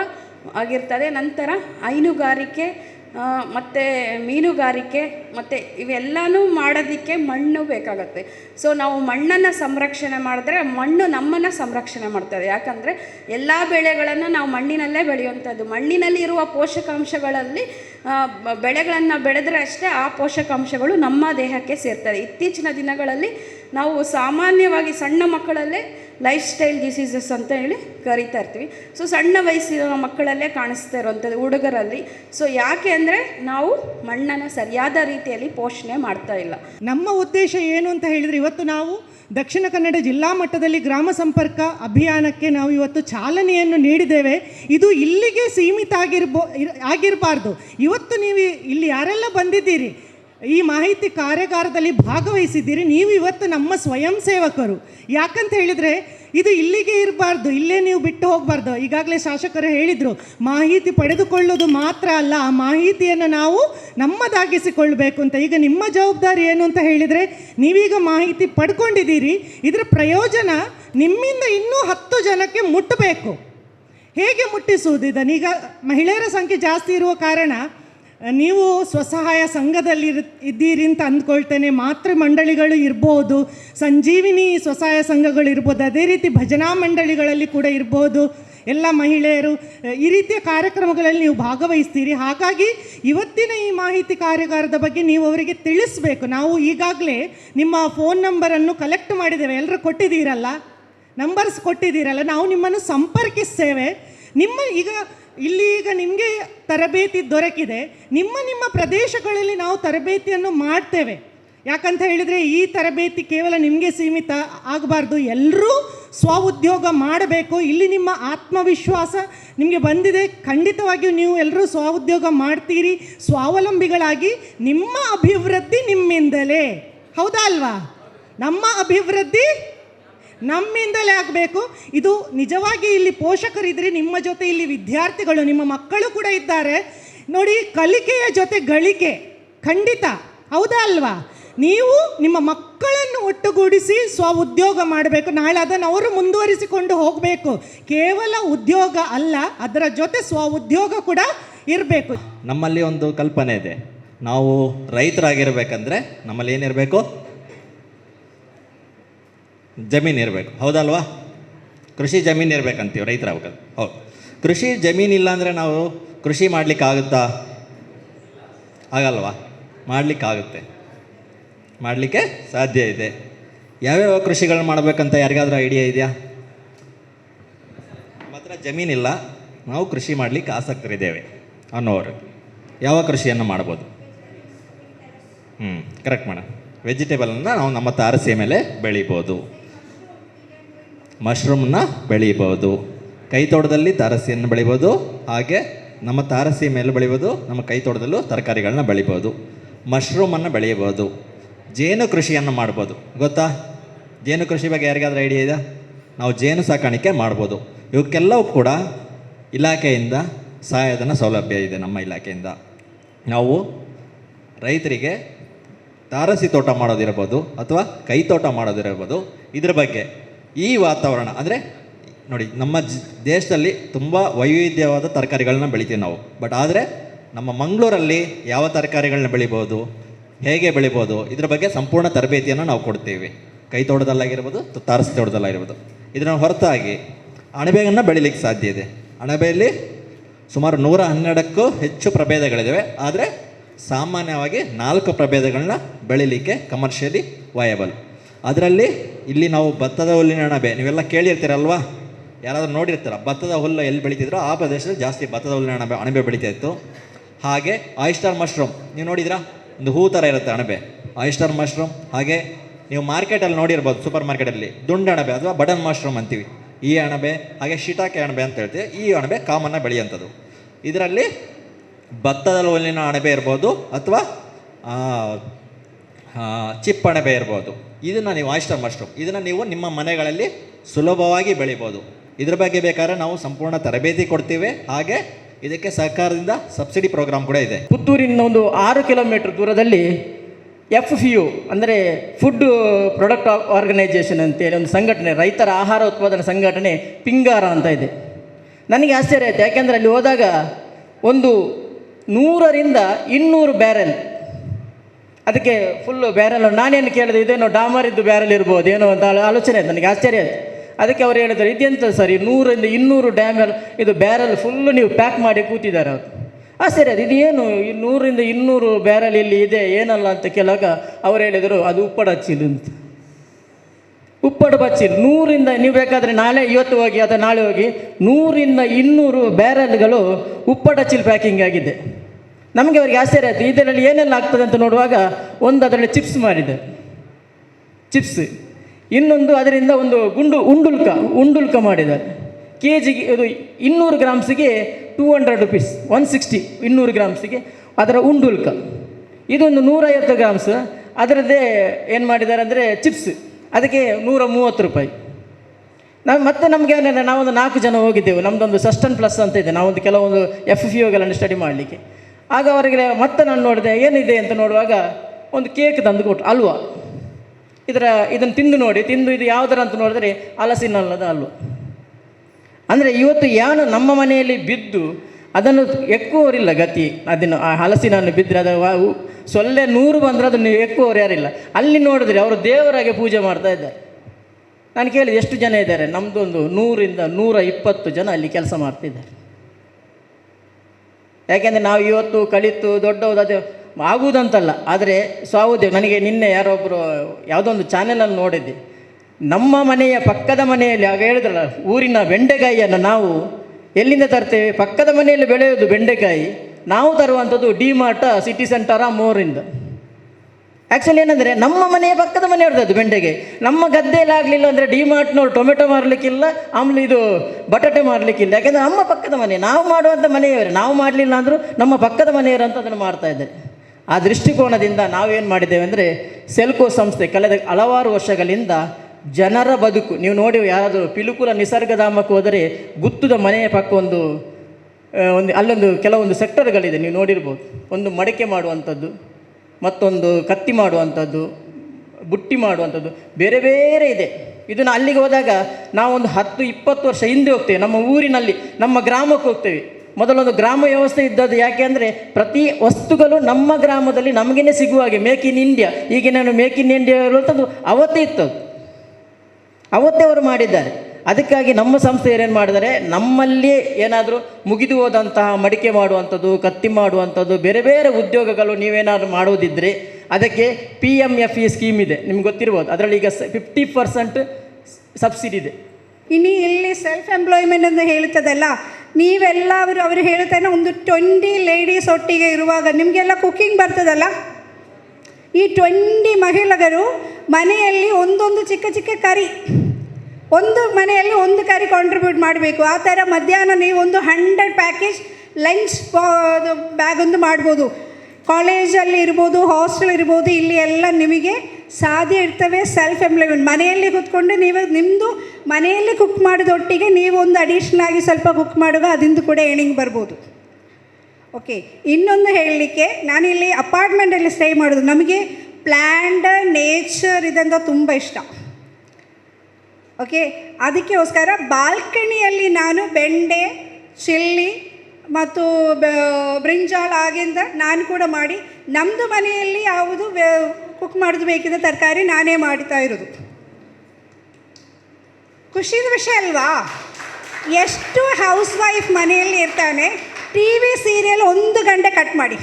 ಆಗಿರ್ತದೆ. ನಂತರ ಹೈನುಗಾರಿಕೆ ಮತ್ತು ಮೀನುಗಾರಿಕೆ, ಮತ್ತು ಇವೆಲ್ಲನೂ ಮಾಡೋದಕ್ಕೆ ಮಣ್ಣು ಬೇಕಾಗತ್ತೆ. ಸೊ ನಾವು ಮಣ್ಣನ್ನು ಸಂರಕ್ಷಣೆ ಮಾಡಿದ್ರೆ ಮಣ್ಣು ನಮ್ಮನ್ನು ಸಂರಕ್ಷಣೆ ಮಾಡ್ತದೆ. ಯಾಕಂದರೆ ಎಲ್ಲ ಬೆಳೆಗಳನ್ನು ನಾವು ಮಣ್ಣಿನಲ್ಲೇ ಬೆಳೆಯುವಂಥದ್ದು. ಮಣ್ಣಿನಲ್ಲಿ ಇರುವ ಪೋಷಕಾಂಶಗಳಲ್ಲಿ ಬೆಳೆಗಳನ್ನು ಬೆಳೆದ್ರೆ ಅಷ್ಟೇ ಆ ಪೋಷಕಾಂಶಗಳು ನಮ್ಮ ದೇಹಕ್ಕೆ ಸೇರ್ತದೆ. ಇತ್ತೀಚಿನ ದಿನಗಳಲ್ಲಿ ನಾವು ಸಾಮಾನ್ಯವಾಗಿ ಸಣ್ಣ ಮಕ್ಕಳಲ್ಲೇ ಲೈಫ್ ಸ್ಟೈಲ್ ಡಿಸೀಸಸ್ ಅಂತ ಹೇಳಿ ಕರಿತಾ ಇರ್ತೀವಿ. ಸೊ ಸಣ್ಣ ವಯಸ್ಸಿನ ಮಕ್ಕಳಲ್ಲೇ ಕಾಣಿಸ್ತಾ ಇರುವಂಥದ್ದು ಹುಡುಗರಲ್ಲಿ. ಸೊ ಯಾಕೆ ಅಂದರೆ ನಾವು ಮಣ್ಣನ್ನು ಸರಿಯಾದ ರೀತಿಯಲ್ಲಿ ಪೋಷಣೆ ಮಾಡ್ತಾ ಇಲ್ಲ. ನಮ್ಮ ಉದ್ದೇಶ ಏನು ಅಂತ ಹೇಳಿದರೆ ಇವತ್ತು ನಾವು ದಕ್ಷಿಣ ಕನ್ನಡ ಜಿಲ್ಲಾ ಮಟ್ಟದಲ್ಲಿ ಗ್ರಾಮ ಸಂಪರ್ಕ ಅಭಿಯಾನಕ್ಕೆ ನಾವು ಇವತ್ತು ಚಾಲನೆಯನ್ನು ನೀಡಿದ್ದೇವೆ. ಇದು ಇಲ್ಲಿಗೆ ಸೀಮಿತ ಆಗಿರ್ಬೋ ಆಗಿರಬಾರ್ದು. ಇವತ್ತು ನೀವು ಇಲ್ಲಿ ಯಾರೆಲ್ಲ ಬಂದಿದ್ದೀರಿ ಈ ಮಾಹಿತಿ ಕಾರ್ಯಾಗಾರದಲ್ಲಿ ಭಾಗವಹಿಸಿದ್ದೀರಿ, ನೀವು ಇವತ್ತು ನಮ್ಮ ಸ್ವಯಂ ಸೇವಕರು. ಯಾಕಂತ ಹೇಳಿದರೆ, ಇದು ಇಲ್ಲಿಗೆ ಇರಬಾರ್ದು, ಇಲ್ಲೇ ನೀವು ಬಿಟ್ಟು ಹೋಗಬಾರ್ದು. ಈಗಾಗಲೇ ಶಾಸಕರು ಹೇಳಿದರು, ಮಾಹಿತಿ ಪಡೆದುಕೊಳ್ಳೋದು ಮಾತ್ರ ಅಲ್ಲ, ಆ ಮಾಹಿತಿಯನ್ನು ನಾವು ನಮ್ಮದಾಗಿಸಿಕೊಳ್ಬೇಕು ಅಂತ. ಈಗ ನಿಮ್ಮ ಜವಾಬ್ದಾರಿ ಏನು ಅಂತ ಹೇಳಿದರೆ, ನೀವೀಗ ಮಾಹಿತಿ ಪಡ್ಕೊಂಡಿದ್ದೀರಿ, ಇದರ ಪ್ರಯೋಜನ ನಿಮ್ಮಿಂದ ಇನ್ನೂ ಹತ್ತು ಜನಕ್ಕೆ ಮುಟ್ಟಬೇಕು. ಹೇಗೆ ಮುಟ್ಟಿಸುವುದು ಇದನ್ನೀಗ ಮಹಿಳೆಯರ ಸಂಖ್ಯೆ ಜಾಸ್ತಿ ಇರುವ ಕಾರಣ ನೀವು ಸ್ವಸಹಾಯ ಸಂಘದಲ್ಲಿ ಇದ್ದೀರಿ ಅಂತ ಅಂದ್ಕೊಳ್ತೇನೆ. ಮಾತೃ ಮಂಡಳಿಗಳು ಇರ್ಬೋದು, ಸಂಜೀವಿನಿ ಸ್ವಸಹಾಯ ಸಂಘಗಳು ಇರ್ಬೋದು, ಅದೇ ರೀತಿ ಭಜನಾ ಮಂಡಳಿಗಳಲ್ಲಿ ಕೂಡ ಇರ್ಬೋದು. ಎಲ್ಲ ಮಹಿಳೆಯರು ಈ ರೀತಿಯ ಕಾರ್ಯಕ್ರಮಗಳಲ್ಲಿ ನೀವು ಭಾಗವಹಿಸ್ತೀರಿ. ಹಾಗಾಗಿ ಇವತ್ತಿನ ಈ ಮಾಹಿತಿ ಕಾರ್ಯಾಗಾರದ ಬಗ್ಗೆ ನೀವು ಅವರಿಗೆ ತಿಳಿಸ್ಬೇಕು. ನಾವು ಈಗಾಗಲೇ ನಿಮ್ಮ ಫೋನ್ ನಂಬರನ್ನು ಕಲೆಕ್ಟ್ ಮಾಡಿದ್ದೇವೆ. ಎಲ್ಲರೂ ಕೊಟ್ಟಿದ್ದೀರಲ್ಲ? ನಂಬರ್ಸ್ ಕೊಟ್ಟಿದ್ದೀರಲ್ಲ? ನಾವು ನಿಮ್ಮನ್ನು ಸಂಪರ್ಕಿಸ್ತೇವೆ. ನಿಮ್ಮ ಈಗ, ಇಲ್ಲಿ ಈಗ ನಿಮಗೆ ತರಬೇತಿ ದೊರಕಿದೆ. ನಿಮ್ಮ ನಿಮ್ಮ ಪ್ರದೇಶಗಳಲ್ಲಿ ನಾವು ತರಬೇತಿಯನ್ನು ಮಾಡ್ತೇವೆ. ಯಾಕಂತ ಹೇಳಿದರೆ ಈ ತರಬೇತಿ ಕೇವಲ ನಿಮಗೆ ಸೀಮಿತ ಆಗಬಾರ್ದು. ಎಲ್ಲರೂ ಸ್ವ ಉದ್ಯೋಗ ಮಾಡಬೇಕು. ಇಲ್ಲಿ ನಿಮ್ಮ ಆತ್ಮವಿಶ್ವಾಸ ನಿಮಗೆ ಬಂದಿದೆ. ಖಂಡಿತವಾಗಿಯೂ ನೀವು ಎಲ್ಲರೂ ಸ್ವ ಉದ್ಯೋಗ ಮಾಡ್ತೀರಿ. ಸ್ವಾವಲಂಬಿಗಳಾಗಿ ನಿಮ್ಮ ಅಭಿವೃದ್ಧಿ ನಿಮ್ಮಿಂದಲೇ. ಹೌದಾ ಅಲ್ವಾ? ನಮ್ಮ ಅಭಿವೃದ್ಧಿ ನಮ್ಮಿಂದಲೇ ಆಗಬೇಕು. ಇದು ನಿಜವಾಗಿ ಇಲ್ಲಿ ಪೋಷಕರಿದ್ದರೆ ನಿಮ್ಮ ಜೊತೆ ಇಲ್ಲಿ ವಿದ್ಯಾರ್ಥಿಗಳು, ನಿಮ್ಮ ಮಕ್ಕಳು ಕೂಡ ಇದ್ದಾರೆ. ನೋಡಿ, ಕಲಿಕೆಯ ಜೊತೆ ಗಳಿಕೆ, ಖಂಡಿತ. ಹೌದಾ ಅಲ್ವಾ? ನೀವು ನಿಮ್ಮ ಮಕ್ಕಳನ್ನು ಒಟ್ಟುಗೂಡಿಸಿ ಸ್ವ ಉದ್ಯೋಗ ಮಾಡಬೇಕು. ನಾಳೆ ಅದನ್ನು ಅವರು ಮುಂದುವರಿಸಿಕೊಂಡು ಹೋಗಬೇಕು. ಕೇವಲ ಉದ್ಯೋಗ ಅಲ್ಲ, ಅದರ ಜೊತೆ ಸ್ವ ಉದ್ಯೋಗ ಕೂಡ ಇರಬೇಕು. ನಮ್ಮಲ್ಲಿ ಒಂದು ಕಲ್ಪನೆ ಇದೆ. ನಾವು ರೈತರಾಗಿರ್ಬೇಕಂದ್ರೆ ನಮ್ಮಲ್ಲಿ ಏನಿರಬೇಕು? ಜಮೀನು ಇರಬೇಕು. ಹೌದಲ್ವಾ? ಕೃಷಿ ಜಮೀನು ಇರಬೇಕಂತೀವಿ ರೈತರಾಗಬೇಕು ಹೌದು. ಕೃಷಿ ಜಮೀನಿಲ್ಲ ಅಂದರೆ ನಾವು ಕೃಷಿ ಮಾಡಲಿಕ್ಕಾಗುತ್ತಾ? ಆಗಲ್ವಾ? ಮಾಡಲಿಕ್ಕಾಗುತ್ತೆ. ಮಾಡಲಿಕ್ಕೆ ಸಾಧ್ಯ ಇದೆ. ಯಾವ್ಯಾವ ಕೃಷಿಗಳನ್ನ ಮಾಡಬೇಕಂತ ಯಾರಿಗಾದ್ರೂ ಐಡಿಯಾ ಇದೆಯಾ? ಮಾತ್ರ ಜಮೀನಿಲ್ಲ ನಾವು ಕೃಷಿ ಮಾಡಲಿಕ್ಕೆ ಆಸಕ್ತರಿದ್ದೇವೆ ಅನ್ನೋರು. ಯಾವ ಕೃಷಿಯನ್ನು ಮಾಡ್ಬೋದು? ಹ್ಞೂ ಕರೆಕ್ಟ್ ಮೇಡಮ್ ವೆಜಿಟೇಬಲನ್ನು ನಾವು ನಮ್ಮ ತಾರಸಿಯ ಮೇಲೆ ಬೆಳಿಬೋದು. ಮಶ್ರೂಮ್ನ ಬೆಳೀಬೋದು ಕೈ ತೋಟದಲ್ಲಿ ತಾರಸಿಯನ್ನು ಬೆಳಿಬೋದು ಹಾಗೆ ನಮ್ಮ ತಾರಸಿ ಮೇಲೆ ಬೆಳಿಬೋದು ನಮ್ಮ ಕೈ ತೋಟದಲ್ಲೂ ತರಕಾರಿಗಳನ್ನ ಬೆಳಿಬೋದು ಮಶ್ರೂಮನ್ನು ಬೆಳೆಯಬೋದು ಜೇನು ಕೃಷಿಯನ್ನು ಮಾಡ್ಬೋದು ಗೊತ್ತಾ? ಜೇನು ಕೃಷಿ ಬಗ್ಗೆ ಯಾರಿಗಾದ್ರೂ ಐಡಿಯಾ ಇದೆ ನಾವು ಜೇನು ಸಾಕಾಣಿಕೆ ಮಾಡ್ಬೋದು ಇವಕ್ಕೆಲ್ಲವೂ ಕೂಡ ಇಲಾಖೆಯಿಂದ ಸಹಾಯಧನ ಸೌಲಭ್ಯ ಇದೆ ನಮ್ಮ ಇಲಾಖೆಯಿಂದ. ನಾವು ರೈತರಿಗೆ ತಾರಸಿ ತೋಟ ಮಾಡೋದಿರ್ಬೋದು ಅಥವಾ ಕೈ ತೋಟ ಮಾಡೋದಿರ್ಬೋದು ಇದ್ರ ಬಗ್ಗೆ ಈ ವಾತಾವರಣ, ಅಂದರೆ ನೋಡಿ, ನಮ್ಮ ಜ, ದೇಶದಲ್ಲಿ ತುಂಬ ವೈವಿಧ್ಯವಾದ ತರಕಾರಿಗಳನ್ನ ಬೆಳಿತೀವಿ ನಾವು. ಬಟ್ ಆದರೆ ನಮ್ಮ ಮಂಗಳೂರಲ್ಲಿ ಯಾವ ತರಕಾರಿಗಳನ್ನ ಬೆಳಿಬೋದು, ಹೇಗೆ ಬೆಳಿಬೋದು, ಇದ್ರ ಬಗ್ಗೆ ಸಂಪೂರ್ಣ ತರಬೇತಿಯನ್ನು ನಾವು ಕೊಡ್ತೀವಿ. ಕೈ ತೋಟದಲ್ಲಾಗಿರ್ಬೋದು ತಾರಸಿ ತೋಟದಲ್ಲಾಗಿರ್ಬೋದು. ಇದನ್ನು ಹೊರತಾಗಿ ಅಣಬೆಯನ್ನು ಬೆಳಿಲಿಕ್ಕೆ ಸಾಧ್ಯ ಇದೆ. ಅಣಬೆಯಲ್ಲಿ ಸುಮಾರು ನೂರ ಹನ್ನೆರಡಕ್ಕೂ ಹೆಚ್ಚು ಪ್ರಭೇದಗಳಿದ್ದಾವೆ ಆದರೆ ಸಾಮಾನ್ಯವಾಗಿ ನಾಲ್ಕು ಪ್ರಭೇದಗಳನ್ನ ಬೆಳಿಲಿಕ್ಕೆ ಕಮರ್ಷಿಯಲಿ ವಯಬಲ್ ಅದರಲ್ಲಿ ಇಲ್ಲಿ ನಾವು ಭತ್ತದ ಹುಲ್ಲಿನ ಅಣಬೆ ನೀವೆಲ್ಲ ಕೇಳಿರ್ತೀರಲ್ವಾ? ಯಾರಾದರೂ ನೋಡಿರ್ತಾರ? ಭತ್ತದ ಹುಲ್ಲು ಎಲ್ಲಿ ಬೆಳೀತಿದ್ರೋ? ಆ ಪ್ರದೇಶದಲ್ಲಿ ಜಾಸ್ತಿ ಭತ್ತದ ಹುಲ್ಲಿನ ಅಣಬೆ ಅಣಬೆ ಬೆಳೀತಾ ಇತ್ತು. ಹಾಗೆ ಆಯಿಸ್ಟರ್ ಮಶ್ರೂಮ್, ನೀವು ನೋಡಿದ್ರಾ? ಒಂದು ಹೂ ಥರ ಇರುತ್ತೆ ಅಣಬೆ. ಆಯಿಸ್ಟರ್ ಮಶ್ರೂಮ್, ಹಾಗೆ ನೀವು ಮಾರ್ಕೆಟಲ್ಲಿ ನೋಡಿರ್ಬೋದು, ಸೂಪರ್ ಮಾರ್ಕೆಟಲ್ಲಿ. ದುಂಡು ಅಣಬೆ ಅಥವಾ ಬಟನ್ ಮಶ್ರೂಮ್ ಅಂತೀವಿ. ಈ ಅಣಬೆ ಹಾಗೆ ಶಿಟಾಕೆ ಅಣಬೆ ಅಂತ ಹೇಳ್ತೀವಿ. ಈ ಅಣಬೆ ಕಾಮನ್ನ ಬೆಳೆಯುವಂಥದ್ದು. ಇದರಲ್ಲಿ ಭತ್ತದ ಹುಲ್ಲಿನ ಅಣಬೆ ಇರ್ಬೋದು ಅಥವಾ ಚಿಪ್ಪಣಬೆ ಇರ್ಬೋದು. ಇದನ್ನು ನೀವು ಆಯಿಸ್ಟರ್ ಮಶ್ರೂಮ್ ಇದನ್ನು ನೀವು ನಿಮ್ಮ ಮನೆಗಳಲ್ಲಿ ಸುಲಭವಾಗಿ ಬೆಳಿಬೋದು. ಇದ್ರ ಬಗ್ಗೆ ಬೇಕಾದ್ರೆ ನಾವು ಸಂಪೂರ್ಣ ತರಬೇತಿ ಕೊಡ್ತೀವಿ. ಹಾಗೆ ಇದಕ್ಕೆ ಸರ್ಕಾರದಿಂದ ಸಬ್ಸಿಡಿ ಪ್ರೋಗ್ರಾಮ್ ಕೂಡ ಇದೆ. ಪುತ್ತೂರಿನ ಒಂದು ಆರು ಕಿಲೋಮೀಟರ್ ದೂರದಲ್ಲಿ ಎಫ್ ಸಿ ಯು ಅಂದರೆ ಫುಡ್ ಪ್ರೊಡಕ್ಟ್ ಆರ್ಗನೈಜೇಷನ್ ಅಂತೇಳಿ ಒಂದು ಸಂಘಟನೆ, ರೈತರ ಆಹಾರ ಉತ್ಪಾದನಾ ಸಂಘಟನೆ ಪಿಂಗಾರ ಅಂತ ಇದೆ. ನನಗೆ ಆಶ್ಚರ್ಯ ಆಯಿತು. ಯಾಕೆಂದರೆ ಅಲ್ಲಿ ಹೋದಾಗ ಒಂದು ನೂರರಿಂದ ಇನ್ನೂರು ಬ್ಯಾರೆಲ್ ಅದಕ್ಕೆ ಫುಲ್ಲು ಬ್ಯಾರಲ್ ನಾನೇನು ಕೇಳಿದೆ, ಇದೇನೋ ಡಾಮರಿದ್ದು ಬ್ಯಾರಲ್ ಇರ್ಬೋದು, ಏನೋ ಅಂತ ಆಲೋಚನೆ ಆಯ್ತು, ನನಗೆ ಆಶ್ಚರ್ಯ ಆಯಿತು. ಅದಕ್ಕೆ ಅವ್ರು ಹೇಳಿದ್ರು, ಇದೆಂತ ಸರಿ ನೂರಿಂದ ಇನ್ನೂರು ಡ್ಯಾಮಲ್ ಇದು ಬ್ಯಾರಲ್ ಫುಲ್ಲು ನೀವು ಪ್ಯಾಕ್ ಮಾಡಿ ಕೂತಿದ್ದಾರೆ ಅವರು. ಆಶ್ಚರ್ಯ ಆಯ್ತು, ಇದು ಏನು? ಈ ನೂರಿಂದ ಇನ್ನೂರು ಬ್ಯಾರಲ್ ಇಲ್ಲಿ ಇದೆ, ಏನಲ್ಲ? ಅಂತ ಕೇಳುವಾಗ ಅವ್ರು ಹೇಳಿದರು, ಅದು ಉಪ್ಪಡ ಹಚ್ಚಿಲು ಅಂತ. ಉಪ್ಪಡ ಬಚ್ಚಿಲು ನೂರಿಂದ, ನೀವು ಬೇಕಾದರೆ ನಾಳೆ, ಇವತ್ತು ಹೋಗಿ, ಅಥವಾ ನಾಳೆ ಹೋಗಿ, ನೂರಿಂದ ಇನ್ನೂರು ಬ್ಯಾರಲ್ಗಳು ಉಪ್ಪಡ ಚಿಲ್ ಪ್ಯಾಕಿಂಗ್ ಆಗಿದೆ. ನಮಗೆ ಅವರಿಗೆ ಆಶ್ಚರ್ಯ ಆಯಿತು ಇದರಲ್ಲಿ ಏನೆಲ್ಲ ಆಗ್ತದೆ ಅಂತ ನೋಡುವಾಗ ಒಂದು ಅದರಲ್ಲಿ ಚಿಪ್ಸ್ ಮಾಡಿದೆ. ಚಿಪ್ಸ್ ಇನ್ನೊಂದು ಅದರಿಂದ ಒಂದು ಗುಂಡು, ಉಂಡುಲ್ಕ ಉಂಡುಲ್ಕ ಮಾಡಿದ್ದಾರೆ. ಕೆ ಜಿಗೆ ಇದು ಇನ್ನೂರು ಗ್ರಾಮ್ಸಿಗೆ two hundred rupees one sixty ಇನ್ನೂರು ಗ್ರಾಮ್ಸಿಗೆ ಅದರ ಉಂಡುಲ್ಕ. ಇದೊಂದು ನೂರೈವತ್ತು ಗ್ರಾಮ್ಸ್ ಅದರದ್ದೇ ಏನು ಮಾಡಿದ್ದಾರೆ ಅಂದರೆ ಚಿಪ್ಸ್ ಅದಕ್ಕೆ ನೂರ ಮೂವತ್ತು ರೂಪಾಯಿ. ನಾವು ಮತ್ತೆ ನಮಗೆ ಏನಂದರೆ ನಾವೊಂದು ನಾಲ್ಕು ಜನ ಹೋಗಿದ್ದೆವು. ನಮ್ಮದೊಂದು ಸಸ್ಟನ್ ಪ್ಲಸ್ ಅಂತ ಇದೆ. ನಾವೊಂದು ಕೆಲವೊಂದು ಎಫ್ ಪಿ ಒಗಳನ್ನು ಸ್ಟಡಿ ಮಾಡಲಿಕ್ಕೆ. ಆಗ ಅವರಿಗೆ, ಮತ್ತೆ ನಾನು ನೋಡಿದೆ, ಏನಿದೆ ಅಂತ ನೋಡುವಾಗ ಒಂದು ಕೇಕ್ ತಂದು ಕೊಟ್ಟು ಅಲ್ವ? ಇದರ, ಇದನ್ನು ತಿಂದು ನೋಡಿ, ತಿಂದು ಇದು ಯಾವುದರ ಅಂತ ನೋಡಿದ್ರೆ ಹಲಸಿನ ಅಲ್ಲದ ಅಲ್ವ? ಅಂದರೆ ಇವತ್ತು ಯಾನು ನಮ್ಮ ಮನೆಯಲ್ಲಿ ಬಿದ್ದು ಅದನ್ನು ಎಕ್ಕುವವರಿಲ್ಲ ಗತಿ, ಅದನ್ನು, ಆ ಹಲಸಿನನ್ನು ಬಿದ್ದರೆ ಅದು ಸೊಳ್ಳೆ ನೂರು ಬಂದರೆ ಅದನ್ನು ಎಕ್ಕುವವರು ಯಾರಿಲ್ಲ ಅಲ್ಲಿ ನೋಡಿದ್ರೆ ಅವರು ದೇವರಾಗೆ ಪೂಜೆ ಮಾಡ್ತಾ ಇದ್ದಾರೆ. ನಾನು ಕೇಳಿದೆ, ಎಷ್ಟು ಜನ ಇದ್ದಾರೆ? ನಮ್ಮದೊಂದು ನೂರಿಂದ ನೂರ ಇಪ್ಪತ್ತು ಜನ ಅಲ್ಲಿ ಕೆಲಸ ಮಾಡ್ತಿದ್ದಾರೆ. ಯಾಕೆಂದರೆ ನಾವು ಇವತ್ತು ಕಲಿತು ದೊಡ್ಡವುದು ಅದು ಆಗುವುದಂತಲ್ಲ ಆದರೆ ಸ್ವಾವುದೇ ನನಗೆ ನಿನ್ನೆ ಯಾರೊಬ್ಬರು ಯಾವುದೋ ಒಂದು ಚಾನೆಲಲ್ಲಿ ನೋಡಿದ್ದೆ. ನಮ್ಮ ಮನೆಯ ಪಕ್ಕದ ಮನೆಯಲ್ಲಿ ಆಗ ಹೇಳಿದ್ರಲ್ಲ, ಊರಿನ ಬೆಂಡೆಕಾಯಿಯನ್ನು ನಾವು ಎಲ್ಲಿಂದ ತರ್ತೇವೆ? ಪಕ್ಕದ ಮನೆಯಲ್ಲಿ ಬೆಳೆಯೋದು ಬೆಂಡೆಕಾಯಿ. ನಾವು ತರುವಂಥದ್ದು ಡಿ ಮಾರ್ಟ, ಸಿಟಿ ಸೆಂಟರ ಮೋರಿಂದ. ಆ್ಯಕ್ಚುಲಿ ಏನಂದರೆ ನಮ್ಮ ಮನೆಯ ಪಕ್ಕದ ಮನೆಯವ್ರದ್ದು ಅದು ಬೆಂಡೆಗೆ. ನಮ್ಮ ಗದ್ದೆಯಲ್ಲಿ ಆಗಲಿಲ್ಲ ಅಂದರೆ ಡಿ ಮಾರ್ಟ್ನವ್ರು ಟೊಮೆಟೊ ಮಾರಲಿಕ್ಕಿಲ್ಲ, ಆಮೇಲೆ ಇದು ಬಟಾಟೆ ಮಾರಲಿಕ್ಕಿಲ್ಲ. ಯಾಕೆಂದರೆ ನಮ್ಮ ಪಕ್ಕದ ಮನೆ, ನಾವು ಮಾಡುವಂಥ ಮನೆಯವರೇ. ನಾವು ಮಾಡಲಿಲ್ಲ ಅಂದರೂ ನಮ್ಮ ಪಕ್ಕದ ಮನೆಯವರು ಅಂತ ಅದನ್ನು ಮಾಡ್ತಾ ಇದ್ದಾರೆ. ಆ ದೃಷ್ಟಿಕೋನದಿಂದ ನಾವೇನು ಮಾಡಿದ್ದೇವೆ ಅಂದರೆ ಸೆಲ್ಕೋ ಸಂಸ್ಥೆ ಕಳೆದ ಹಲವಾರು ವರ್ಷಗಳಿಂದ ಜನರ ಬದುಕು. ನೀವು ನೋಡಿ ಯಾರಾದರೂ ಪಿಲುಕುಲ ನಿಸರ್ಗಧಾಮಕ್ಕೆ ಹೋದರೆ ಗುತ್ತದ ಮನೆಯ ಪಕ್ಕ ಒಂದು ಒಂದು, ಅಲ್ಲೊಂದು ಕೆಲವೊಂದು ಸೆಕ್ಟರ್ಗಳಿದೆ ನೀವು ನೋಡಿರ್ಬೋದು. ಒಂದು ಮಡಿಕೆ ಮಾಡುವಂಥದ್ದು. ಮತ್ತೊಂದು ಕತ್ತಿ ಮಾಡುವಂಥದ್ದು, ಬುಟ್ಟಿ ಮಾಡುವಂಥದ್ದು, ಬೇರೆ ಬೇರೆ ಇದೆ. ಇದನ್ನು ಅಲ್ಲಿಗೆ ಹೋದಾಗ ನಾವೊಂದು ಹತ್ತು, ಇಪ್ಪತ್ತು ವರ್ಷ ಹಿಂದೆ ಹೋಗ್ತೇವೆ. ನಮ್ಮ ಊರಿನಲ್ಲಿ, ನಮ್ಮ ಗ್ರಾಮಕ್ಕೆ ಹೋಗ್ತೇವೆ. ಮೊದಲೊಂದು ಗ್ರಾಮ ವ್ಯವಸ್ಥೆ ಇದ್ದದ್ದು ಯಾಕೆ ಅಂದರೆ, ಪ್ರತಿ ವಸ್ತುಗಳು ನಮ್ಮ ಗ್ರಾಮದಲ್ಲಿ ನಮಗೇನೆ ಸಿಗುವ ಹಾಗೆ ಮೇಕ್ ಇನ್ ಇಂಡಿಯಾ ಈಗಿನ ಮೇಕ್ ಇನ್ ಇಂಡಿಯಾ ಇರುವಂಥದ್ದು ಅವತ್ತೇ ಇತ್ತು ಅವತ್ತೇ ಅವರು ಮಾಡಿದ್ದಾರೆ. ಅದಕ್ಕಾಗಿ ನಮ್ಮ ಸಂಸ್ಥೆಯರು ಏನು ಮಾಡಿದರೆ ನಮ್ಮಲ್ಲಿ ಏನಾದರೂ ಮುಗಿದು ಹೋದಂತಹ ಮಡಿಕೆ ಮಾಡುವಂಥದ್ದು, ಕತ್ತಿ ಮಾಡುವಂಥದ್ದು, ಬೇರೆ ಬೇರೆ ಉದ್ಯೋಗಗಳು ನೀವೇನಾದರೂ ಮಾಡೋದಿದ್ದರೆ ಅದಕ್ಕೆ P M F E scheme ಇದೆ. ನಿಮ್ಗೆ ಗೊತ್ತಿರ್ಬೋದು. ಅದರಲ್ಲಿ ಈಗ ಫಿಫ್ಟಿ ಪರ್ಸೆಂಟ್ ಸಬ್ಸಿಡಿ ಇದೆ. ಇನ್ನು ಇಲ್ಲಿ ಸೆಲ್ಫ್ ಎಂಪ್ಲಾಯ್ಮೆಂಟ್ ಅಂತ ಹೇಳ್ತದಲ್ಲ ನೀವೆಲ್ಲ ಅವರು ಅವರು ಹೇಳ್ತಾನೆ ಒಂದು ಟ್ವೆಂಟಿ ಲೇಡೀಸ್ ಒಟ್ಟಿಗೆ ಇರುವಾಗ ನಿಮಗೆಲ್ಲ ಕುಕ್ಕಿಂಗ್ ಬರ್ತದಲ್ಲ? ಈ ಟ್ವೆಂಟಿ ಮಹಿಳೆಯರು ಮನೆಯಲ್ಲಿ ಒಂದೊಂದು ಚಿಕ್ಕ ಚಿಕ್ಕ ಕರಿ. ಒಂದು ಮನೆಯಲ್ಲಿ ಒಂದು ಕರಿ ಕಾಂಟ್ರಿಬ್ಯೂಟ್ ಮಾಡಬೇಕು. ಆ ಥರ ಮಧ್ಯಾಹ್ನ ನೀವು ಒಂದು ಹಂಡ್ರೆಡ್ ಪ್ಯಾಕೇಜ್ ಲಂಚ್ ಬ್ಯಾಗ್ ಒಂದು ಮಾಡ್ಬೋದು. ಕಾಲೇಜಲ್ಲಿ ಇರ್ಬೋದು ಹಾಸ್ಟೆಲ್ ಇರ್ಬೋದು, ಇಲ್ಲಿ ಎಲ್ಲ ನಿಮಗೆ ಸಾಧ್ಯ ಇರ್ತವೆ ಸೆಲ್ಫ್ ಎಂಪ್ಲಾಯ್ಮೆಂಟ್ ಮನೆಯಲ್ಲಿ ಕೂತ್ಕೊಂಡು ನೀವು ನಿಮ್ಮದು ಮನೆಯಲ್ಲಿ ಕುಕ್ ಮಾಡಿದೊಟ್ಟಿಗೆ ನೀವು ಒಂದು ಅಡಿಷ್ನಲ್ ಆಗಿ ಸ್ವಲ್ಪ ಕುಕ್ ಮಾಡುವ ಅದಿಂದ ಕೂಡ ಏಣಿಂಗ್ ಬರ್ಬೋದು. ಓಕೆ ಇನ್ನೊಂದು ಹೇಳಲಿಕ್ಕೆ, ನಾನಿಲ್ಲಿ ಅಪಾರ್ಟ್ಮೆಂಟಲ್ಲಿ ಸ್ಟೇ ಮಾಡೋದು. ನಮಗೆ ಪ್ಲ್ಯಾಂಡ್ ನೇಚರ್ ಇದಂತ ತುಂಬ ಇಷ್ಟ. ಓಕೆ ಅದಕ್ಕೋಸ್ಕರ ಬಾಲ್ಕನಿಯಲ್ಲಿ ನಾನು ಬೆಂಡೆ, ಚಿಲ್ಲಿ ಮತ್ತು ಬ್ರಿಂಜಾಲ್ ಆಗಿಂದ ನಾನು ಕೂಡ ಮಾಡಿ ನಮ್ಮದು ಮನೆಯಲ್ಲಿ ಯಾವುದು ಕುಕ್ ಮಾಡೋದು ಬೇಕಿದ್ದ ತರಕಾರಿ ನಾನೇ ಮಾಡ್ತಾ ಇರೋದು. ಖುಷಿದ ವಿಷಯ ಅಲ್ವಾ? ಎಷ್ಟು ಹೌಸ್ ವೈಫ್ ಮನೆಯಲ್ಲಿ ಇರ್ತಾನೆ ಟಿ ವಿ ಸೀರಿಯಲ್ ಒಂದು ಗಂಟೆ ಕಟ್ ಮಾಡಿ.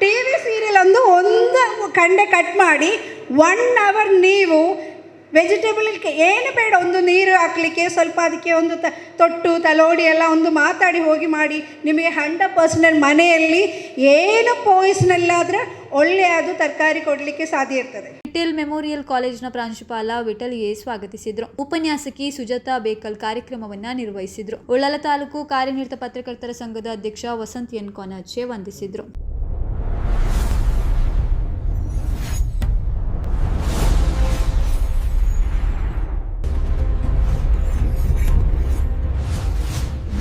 ಟಿ ವಿ ಸೀರಿಯಲ್ ಒಂದು ಒಂದು ಗಂಟೆ ಕಟ್ ಮಾಡಿ ಒನ್ ಅವರ್ ನೀವು ವೆಜಿಟೇಬಲ್ ಏನು ಬೇಡ, ಒಂದು ನೀರು ಹಾಕಲಿಕ್ಕೆ, ಸ್ವಲ್ಪ ಅದಕ್ಕೆ ಒಂದು ತ, ತೊಟ್ಟು, ತಲೋಡಿ ಎಲ್ಲ ಒಂದು ಮಾತಾಡಿ ಹೋಗಿ ಮಾಡಿ. ನಿಮಗೆ ಹಂಡ್ರೆಡ್ ಪರ್ಸೆಂಟ್ ಮನೆಯಲ್ಲಿ ಏನು ಪೋಯಿಸ್ನಲ್ಲಾದರೆ ಒಳ್ಳೆಯದು ತರಕಾರಿ ಕೊಡಲಿಕ್ಕೆ ಸಾಧ್ಯ ಇರ್ತದೆ. ವಿಟಲ್ ಮೆಮೋರಿಯಲ್ ಕಾಲೇಜ್ನ ಪ್ರಾಂಶುಪಾಲ ವಿಠಲ್ ಎ ಸ್ವಾಗತಿಸಿದ್ರು. ಉಪನ್ಯಾಸಕಿ ಸುಜಾತಾ ಬೇಕಲ್ ಕಾರ್ಯಕ್ರಮವನ್ನ ನಿರ್ವಹಿಸಿದರು. ಉಳ್ಳಾಲ ತಾಲೂಕು ಕಾರ್ಯನಿರತ ಪತ್ರಕರ್ತರ ಸಂಘದ ಅಧ್ಯಕ್ಷ ವಸಂತ್ ಎನ್ ಕೊನಾಚೆ ವಂದಿಸಿದ್ರು.